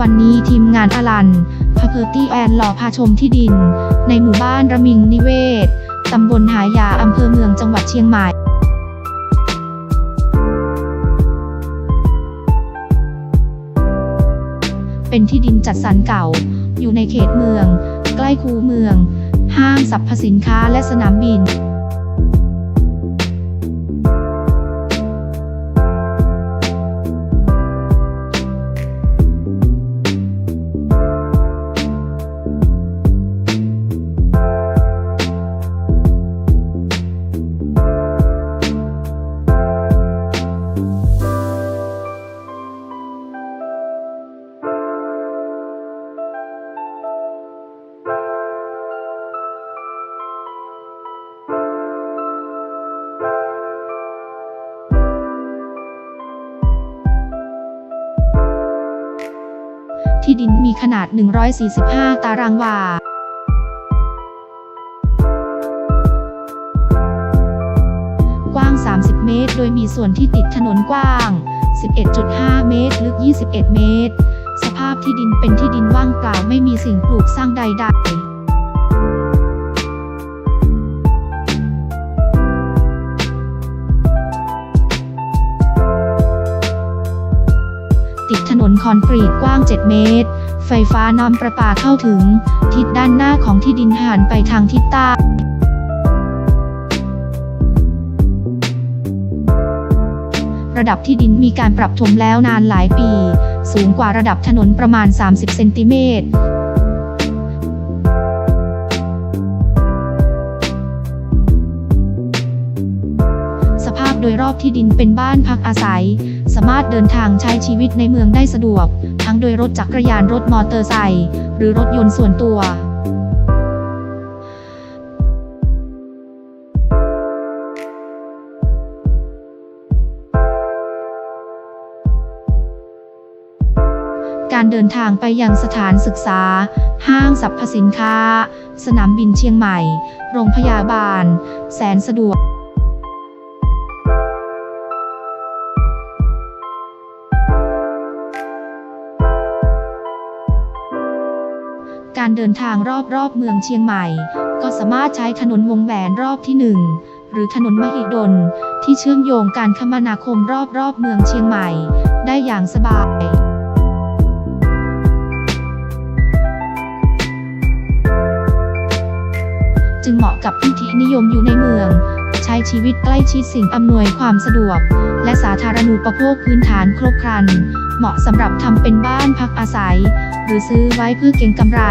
วันนี้ทีมงานอลันพาเพอร์ตี้แอนหล่อพาชมที่ดิน ในหมู่บ้านระมิงนิเวศ ตำบลหายาอำเภอเมืองจังหวัดเชียงใหม่เป็นที่ดินจัดสรรเก่า อยู่ในเขตเมือง ใกล้คูเมือง ห้างสรรพสินค้าและสนามบิน ที่ดินมีขนาด 145 ตารางวา กว้าง 30 เมตร โดยมีส่วนที่ติดถนนกว้าง 11.5 เมตร ลึก 21 เมตร สภาพที่ดินเป็นที่ดินว่างเปล่าไม่มีสิ่งปลูกสร้างใดๆ คอนกรีตกว้าง 7 เมตร ไฟฟ้าน้ำประปาเข้าถึง ทิศด้านหน้าของที่ดินหันไปทางทิศใต้ระดับที่ดินมีการปรับถมแล้วนานหลายปี สูงกว่าระดับถนนประมาณ 30 เซนติเมตร โดยรอบที่ดินเป็นบ้านพักอาศัย สามารถเดินทางใช้ชีวิตในเมืองได้สะดวก ทั้งโดยรถจักรยานรถมอเตอร์ไซค์หรือรถยนต์ส่วนตัวการเดินทางไปยังสถานศึกษา ห้างสรรพสินค้า สนามบินเชียงใหม่ โรงพยาบาล แสนสะดวก การเดินทางรอบๆเมืองเชียงใหม่ ก็สามารถใช้ถนนวงแหวนรอบที่หนึ่งหรือถนนมหิดล ที่เชื่อมโยงการคมนาคมรอบๆเมืองเชียงใหม่ ได้อย่างสบายจึงเหมาะกับผู้ที่นิยมอยู่ในเมือง ชีวิตใกล้ชิดสิ่งอำนวยความสะดวก และสาธารณูปโภคพื้นฐานครบครัน เหมาะสำหรับทำเป็นบ้านพักอาศัย หรือซื้อไว้เพื่อเก็งกำไร